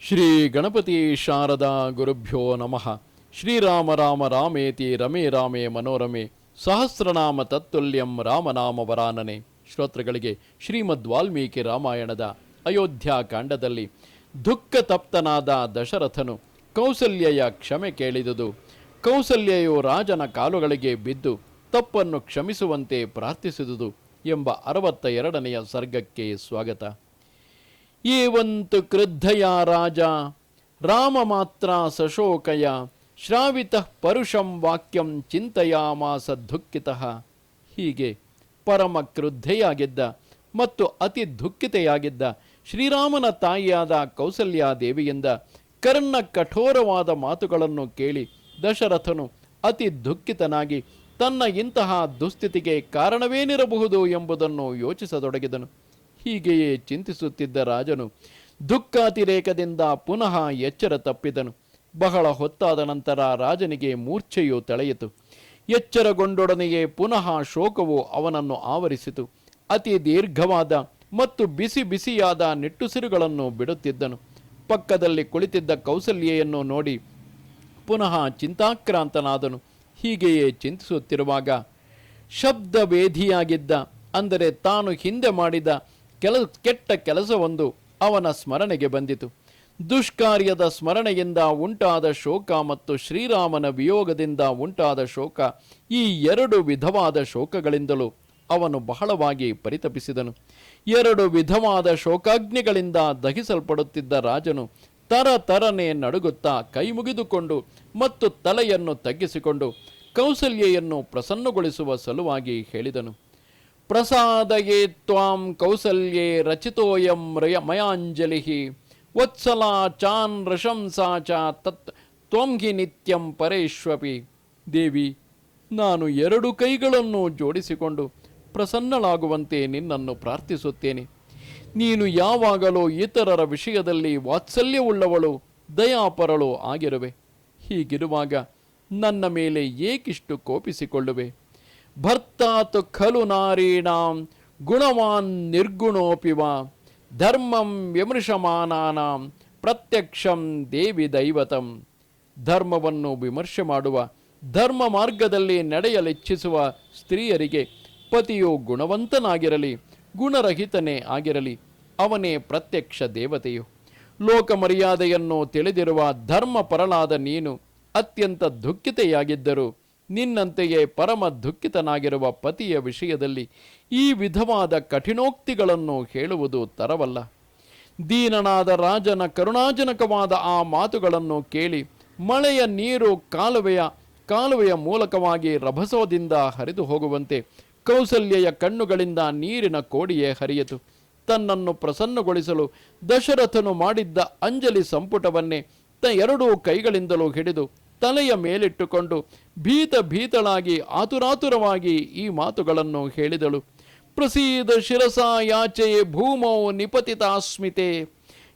ಶ್ರೀ ಗಣಪತಿ ಶಾರದಾ ಗುರುಭ್ಯೋ ನಮಃ. ಶ್ರೀರಾಮ ರಾಮ ರಾಮೇತಿ ರಮೇ ರಾಮೇ ಮನೋರಮೆ. ಸಹಸ್ರನಾಮ ತತ್ತುಲ್ಯಂ ರಾಮನಾಮ ವರಾನನೆ. ಶ್ರೋತೃಗಳಿಗೆ ಶ್ರೀಮದ್ ವಾಲ್ಮೀಕಿ ರಾಮಾಯಣದ ಅಯೋಧ್ಯಾ ಕಾಂಡದಲ್ಲಿ ದುಃಖ ತಪ್ತನಾದ ದಶರಥನು ಕೌಸಲ್ಯಯ ಕ್ಷಮೆ ಕೇಳಿದುದು. ಕೌಸಲ್ಯೆಯು ರಾಜನ ಕಾಲುಗಳಿಗೆ ಬಿದ್ದು ತಪ್ಪನ್ನು ಕ್ಷಮಿಸುವಂತೆ ಪ್ರಾರ್ಥಿಸಿದುದು ಎಂಬ ಅರವತ್ತ ಎರಡನೆಯ ಸರ್ಗಕ್ಕೆ ಸ್ವಾಗತ. ಏವಂತು ಕ್ರುದ್ಧಯ ರಾಜ, ರಾಮ ಮಾತ್ರ ಸಶೋಕಯ, ಶ್ರಾವಿತ ಪರುಷಂ ವಾಕ್ಯಂ ಚಿಂತಯಾಮಾಸ ದುಃಖಿತಃ. ಹೀಗೆ ಪರಮ ಕ್ರುದ್ಧೆಯಾಗಿದ್ದ ಮತ್ತು ಅತಿ ದುಃಖಿತೆಯಾಗಿದ್ದ ಶ್ರೀರಾಮನ ತಾಯಿಯಾದ ಕೌಸಲ್ಯಾದೇವಿಯಿಂದ ಕರ್ಣ ಕಠೋರವಾದ ಮಾತುಗಳನ್ನು ಕೇಳಿ ದಶರಥನು ಅತಿ ದುಃಖಿತನಾಗಿ ತನ್ನ ಇಂತಹ ದುಸ್ಥಿತಿಗೆ ಕಾರಣವೇನಿರಬಹುದು ಎಂಬುದನ್ನು ಯೋಚಿಸತೊಡಗಿದನು. ಹೀಗೆಯೇ ಚಿಂತಿಸುತ್ತಿದ್ದ ರಾಜನು ದುಃಖಾತಿರೇಕದಿಂದ ಪುನಃ ಎಚ್ಚರ ತಪ್ಪಿದನು. ಬಹಳ ಹೊತ್ತಾದ ನಂತರ ರಾಜನಿಗೆ ಮೂರ್ಛೆಯು ತಳೆಯಿತು. ಎಚ್ಚರಗೊಂಡೊಡನೆಯೇ ಪುನಃ ಶೋಕವು ಅವನನ್ನು ಆವರಿಸಿತು. ಅತಿ ದೀರ್ಘವಾದ ಮತ್ತು ಬಿಸಿ ಬಿಸಿಯಾದ ನಿಟ್ಟುಸಿರುಗಳನ್ನು ಬಿಡುತ್ತಿದ್ದನು. ಪಕ್ಕದಲ್ಲಿ ಕುಳಿತಿದ್ದ ಕೌಸಲ್ಯೆಯನ್ನು ನೋಡಿ ಪುನಃ ಚಿಂತಾಕ್ರಾಂತನಾದನು. ಹೀಗೆಯೇ ಚಿಂತಿಸುತ್ತಿರುವಾಗ, ಶಬ್ದವೇಧಿಯಾಗಿದ್ದ, ಅಂದರೆ ತಾನು ಹಿಂದೆ ಮಾಡಿದ ಕೆಲ ಕೆಟ್ಟ ಕೆಲಸವೊಂದು ಅವನ ಸ್ಮರಣೆಗೆ ಬಂದಿತು. ದುಷ್ಕಾರ್ಯದ ಸ್ಮರಣೆಯಿಂದ ಉಂಟಾದ ಶೋಕ ಮತ್ತು ಶ್ರೀರಾಮನ ವಿಯೋಗದಿಂದ ಉಂಟಾದ ಶೋಕ, ಈ ಎರಡು ವಿಧವಾದ ಶೋಕಗಳಿಂದಲೂ ಅವನು ಬಹಳವಾಗಿ ಪರಿತಪಿಸಿದನು. ಎರಡು ವಿಧವಾದ ಶೋಕಾಗ್ನಿಗಳಿಂದ ದಹಿಸಲ್ಪಡುತ್ತಿದ್ದ ರಾಜನು ತರ ತರನೆ ನಡುಗುತ್ತಾ ಕೈ ಮುಗಿದುಕೊಂಡು ಮತ್ತು ತಲೆಯನ್ನು ತಗ್ಗಿಸಿಕೊಂಡು ಕೌಸಲ್ಯೆಯನ್ನು ಪ್ರಸನ್ನಗೊಳಿಸುವ ಸಲುವಾಗಿ ಹೇಳಿದನು. ಪ್ರಸಾದಯೇ ತ್ವಾಂ ಕೌಸಲ್ಯೆ ರಚಿತೋಯಂ ರಯ ಮಯಾಂಜಲಿ ವತ್ಸಲ ಚಾನ್ ರಶಂಸಾ ಚ ತತ್ ತ್ವಂ ಹಿ ನಿತ್ಯಂ ಪರೇಶ್ವಪಿ. ದೇವಿ, ನಾನು ಎರಡು ಕೈಗಳನ್ನು ಜೋಡಿಸಿಕೊಂಡು ಪ್ರಸನ್ನಳಾಗುವಂತೆ ನಿನ್ನನ್ನು ಪ್ರಾರ್ಥಿಸುತ್ತೇನೆ. ನೀನು ಯಾವಾಗಲೂ ಇತರರ ವಿಷಯದಲ್ಲಿ ವಾತ್ಸಲ್ಯವುಳ್ಳವಳು, ದಯಾಪರಳು ಆಗಿರುವೆ. ಹೀಗಿರುವಾಗ ನನ್ನ ಮೇಲೆ ಏಕಿಷ್ಟು ಕೋಪಿಸಿಕೊಳ್ಳುವೆ. ಭರ್ತಾತು ಖಲು ನಾರೀಣಾಂ ಗುಣವಾನ್ ನಿರ್ಗುಣೋಪಿವ ಧರ್ಮಂ ವಿಮರ್ಷಮಾನಾನಂ ಪ್ರತ್ಯಕ್ಷಂ ದೇವಿ ದೈವತಂ. ಧರ್ಮವನ್ನು ವಿಮರ್ಶೆ ಮಾಡುವ, ಧರ್ಮ ಮಾರ್ಗದಲ್ಲಿ ನಡೆಯಲಿಚ್ಛಿಸುವ ಸ್ತ್ರೀಯರಿಗೆ ಪತಿಯು ಗುಣವಂತನಾಗಿರಲಿ, ಗುಣರಹಿತನೇ ಆಗಿರಲಿ, ಅವನೇ ಪ್ರತ್ಯಕ್ಷ ದೇವತೆಯು. ಲೋಕ ಮರ್ಯಾದೆಯನ್ನು ತಿಳಿದಿರುವ ಧರ್ಮ ಪರಳಾದ ನೀನು ಅತ್ಯಂತ ದುಃಖಿತೆಯಾಗಿದ್ದರೂ ನಿನ್ನಂತೆಯೇ ಪರಮ ದುಃಖಿತನಾಗಿರುವ ಪತಿಯ ವಿಷಯದಲ್ಲಿ ಈ ವಿಧವಾದ ಕಠಿಣೋಕ್ತಿಗಳನ್ನು ಹೇಳುವುದು ತರವಲ್ಲ. ದೀನನಾದ ರಾಜನ ಕರುಣಾಜನಕವಾದ ಆ ಮಾತುಗಳನ್ನು ಕೇಳಿ ಮಳೆಯ ನೀರು ಕಾಲುವೆಯ ಕಾಲುವೆಯ ಮೂಲಕವಾಗಿ ರಭಸೋದಿಂದ ಹರಿದು ಹೋಗುವಂತೆ ಕೌಸಲ್ಯೆಯ ಕಣ್ಣುಗಳಿಂದ ನೀರಿನ ಕೋಡಿಯೇ ಹರಿಯಿತು. ತನ್ನನ್ನು ಪ್ರಸನ್ನಗೊಳಿಸಲು ದಶರಥನು ಮಾಡಿದ್ದ ಅಂಜಲಿ ಸಂಪುಟವನ್ನೇ ತ ಎರಡೂ ಕೈಗಳಿಂದಲೂ ಹಿಡಿದು ತಲೆಯ ಮೇಲಿಟ್ಟುಕೊಂಡು ಭೀತ ಭೀತಳಾಗಿ, ಆತುರಾತುರವಾಗಿ ಈ ಮಾತುಗಳನ್ನು ಹೇಳಿದಳು. ಪ್ರಸೀದ ಶಿರಸ ಯಾಚೆಯೇ ಭೂಮೋ ನಿಪತಿತಾಸ್ಮಿತೆ,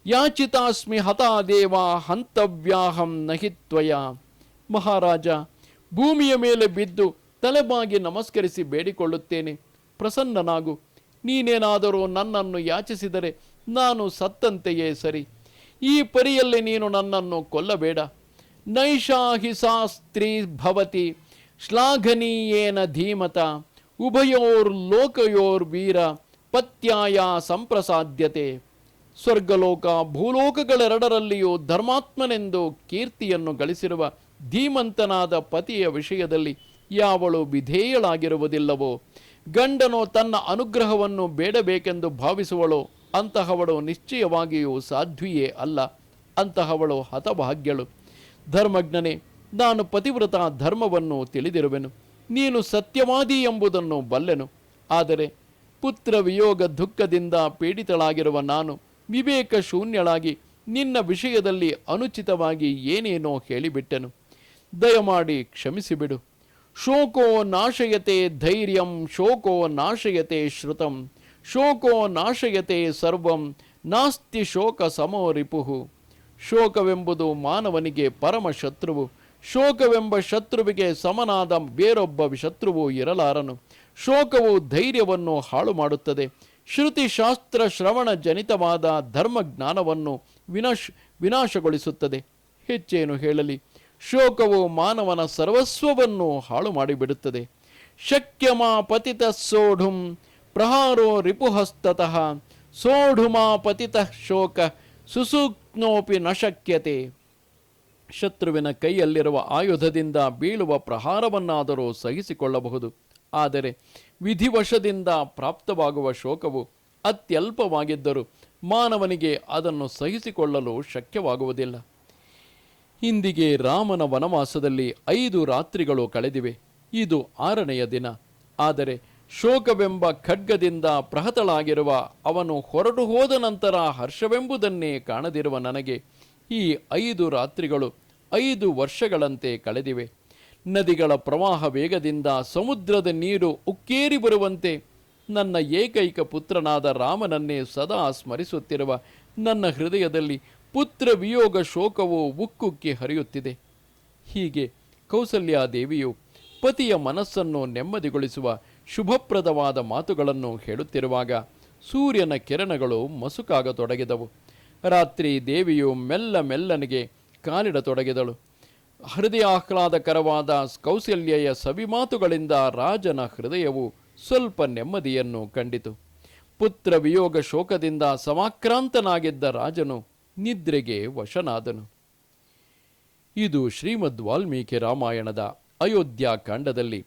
ಯಾಚಿತಾಸ್ಮಿ ಹತಾ ದೇವ ಹಂತವ್ಯಾಹಂ ನಹಿತ್ವಯ ಮಹಾರಾಜ, ಭೂಮಿಯ ಮೇಲೆ ಬಿದ್ದು ತಲೆಬಾಗಿ ನಮಸ್ಕರಿಸಿ ಬೇಡಿಕೊಳ್ಳುತ್ತೇನೆ. ಪ್ರಸನ್ನನಾಗು. ನೀನೇನಾದರೂ ನನ್ನನ್ನು ಯಾಚಿಸಿದರೆ ನಾನು ಸತ್ತಂತೆಯೇ ಸರಿ. ಈ ಪರಿಯಲ್ಲಿ ನೀನು ನನ್ನನ್ನು ಕೊಲ್ಲಬೇಡ. ನೈಷಾಹಿ ಹಿ ಶಾಸ್ತ್ರೀ ಭವತಿ ಶ್ಲಾಘನೀಯೇನ ಧೀಮತ ಉಭಯೋರ್ ಲೋಕಯೋರ್ ವೀರ ಪತ್ಯಾಯ ಸಂಪ್ರಸಾದ್ಯತೆ. ಸ್ವರ್ಗಲೋಕ ಭೂಲೋಕಗಳೆರಡರಲ್ಲಿಯೂ ಧರ್ಮಾತ್ಮನೆಂದು ಕೀರ್ತಿಯನ್ನು ಗಳಿಸಿರುವ ಧೀಮಂತನಾದ ಪತಿಯ ವಿಷಯದಲ್ಲಿ ಯಾವಳು ವಿಧೇಯಳಾಗಿರುವುದಿಲ್ಲವೋ? ಗಂಡನು ತನ್ನ ಅನುಗ್ರಹವನ್ನು ಬೇಡಬೇಕೆಂದು ಭಾವಿಸುವಳು? ಅಂತಹವಳು ನಿಶ್ಚಯವಾಗಿಯೂ ಸಾಧ್ವಿಯೇ ಅಲ್ಲ. ಅಂತಹವಳು ಹತಭಾಗ್ಯಳು. ಧರ್ಮಜ್ಞನೇ, ನಾನು ಪತಿವ್ರತ ಧರ್ಮವನ್ನು ತಿಳಿದಿರುವೆನು. ನೀನು ಸತ್ಯವಾದಿ ಎಂಬುದನ್ನು ಬಲ್ಲೆನು. ಆದರೆ ಪುತ್ರ ವಿಯೋಗ ದುಃಖದಿಂದ ಪೀಡಿತಳಾಗಿರುವ ನಾನು ವಿವೇಕ ಶೂನ್ಯಳಾಗಿ ನಿನ್ನ ವಿಷಯದಲ್ಲಿ ಅನುಚಿತವಾಗಿ ಏನೇನೋ ಹೇಳಿಬಿಟ್ಟೆನು. ದಯಮಾಡಿ ಕ್ಷಮಿಸಿಬಿಡು. ಶೋಕೋ ನಾಶಯತೆ ಧೈರ್ಯಂ, ಶೋಕೋ ನಾಶಯತೆ ಶ್ರುತಂ, ಶೋಕೋ ನಾಶಯತೆ ಸರ್ವಂ, ನಾಸ್ತಿ ಶೋಕ ಸಮೋ ರಿಪುಹು. ಶೋಕವೆಂಬುದು ಮಾನವನಿಗೆ ಪರಮ ಶತ್ರುವು. ಶೋಕವೆಂಬ ಶತ್ರುವಿಗೆ ಸಮನಾದ ಬೇರೊಬ್ಬ ಶತ್ರುವು ಇರಲಾರನು. ಶೋಕವು ಧೈರ್ಯವನ್ನು ಹಾಳು ಮಾಡುತ್ತದೆ ಶ್ರುತಿಶಾಸ್ತ್ರ ಶ್ರವಣ ಜನಿತವಾದ ಧರ್ಮಜ್ಞಾನವನ್ನು ವಿನಾಶ, ವಿನಾಶಗೊಳಿಸುತ್ತದೆ. ಹೆಚ್ಚೇನು ಹೇಳಲಿ. ಶೋಕವು ಮಾನವನ ಸರ್ವಸ್ವವನ್ನು ಹಾಳು ಮಾಡಿಬಿಡುತ್ತದೆ ಶಕ್ಯಮಾ ಪತಿತ ಸೋಢುಂ ಪ್ರಹಾರೋ ರಿಪುಹಸ್ತತಃ. ಸೋಢುಮಾ ಪತಿತ ಶೋಕ. ಸುಸೂಕ್ನೋಪಿ ನ ಶಕ್ಯತೆ ಶತ್ರುವಿನ ಕೈಯಲ್ಲಿರುವ ಆಯುಧದಿಂದ ಬೀಳುವ ಪ್ರಹಾರವನ್ನಾದರೂ ಸಹಿಸಿಕೊಳ್ಳಬಹುದು. ಆದರೆ ವಿಧಿವಶದಿಂದ ಪ್ರಾಪ್ತವಾಗುವ ಶೋಕವು ಅತ್ಯಲ್ಪವಾಗಿದ್ದರೂ ಮಾನವನಿಗೆ ಅದನ್ನು ಸಹಿಸಿಕೊಳ್ಳಲು ಶಕ್ಯವಾಗುವುದಿಲ್ಲ. ಇಂದಿಗೆ ರಾಮನ ವನವಾಸದಲ್ಲಿ ಐದು ರಾತ್ರಿಗಳು ಕಳೆದಿವೆ. ಇದು ಆರನೆಯ ದಿನ. ಆದರೆ ಶೋಕವೆಂಬ ಖಡ್ಗದಿಂದ ಪ್ರಹತಳಾಗಿರುವ ಅವನು ಹೊರಟು ಹೋದ ನಂತರ ಹರ್ಷವೆಂಬುದನ್ನೇ ಕಾಣದಿರುವ ನನಗೆ ಈ ಐದು ರಾತ್ರಿಗಳು, ಐದು ವರ್ಷಗಳಂತೆ ಕಳೆದಿವೆ. ನದಿಗಳ ಪ್ರವಾಹ ವೇಗದಿಂದ ಸಮುದ್ರದ ನೀರು ಉಕ್ಕೇರಿ ಬರುವಂತೆ ನನ್ನ ಏಕೈಕ ಪುತ್ರನಾದ ರಾಮನನ್ನೇ ಸದಾ ಸ್ಮರಿಸುತ್ತಿರುವ ನನ್ನ ಹೃದಯದಲ್ಲಿ ಪುತ್ರ ವಿಯೋಗ ಶೋಕವು ಉಕ್ಕುಕ್ಕಿ ಹರಿಯುತ್ತಿದೆ. ಹೀಗೆ ಕೌಸಲ್ಯಾದೇವಿಯು ಪತಿಯ ಮನಸ್ಸನ್ನು ನೆಮ್ಮದಿಗೊಳಿಸುವ ಶುಭಪ್ರದವಾದ ಮಾತುಗಳನ್ನು ಹೇಳುತ್ತಿರುವಾಗ ಸೂರ್ಯನ ಕಿರಣಗಳು ಮಸುಕಾಗತೊಡಗಿದವು ರಾತ್ರಿ ದೇವಿಯು ಮೆಲ್ಲ ಮೆಲ್ಲನಿಗೆ ಕಾಲಿಡತೊಡಗಿದಳು ಹೃದಯಾಹ್ಲಾದಕರವಾದ ಕೌಸಲ್ಯೆಯ ಸವಿಮಾತುಗಳಿಂದ ರಾಜನ ಹೃದಯವು ಸ್ವಲ್ಪ ನೆಮ್ಮದಿಯನ್ನು ಕಂಡಿತು. ಪುತ್ರ ವಿಯೋಗ ಶೋಕದಿಂದ ಸಮಾಕ್ರಾಂತನಾಗಿದ್ದ ರಾಜನು ನಿದ್ರೆಗೆ ವಶನಾದನು. ಇದು ಶ್ರೀಮದ್ ವಾಲ್ಮೀಕಿ ರಾಮಾಯಣದ ಅಯೋಧ್ಯ ಕಾಂಡದಲ್ಲಿ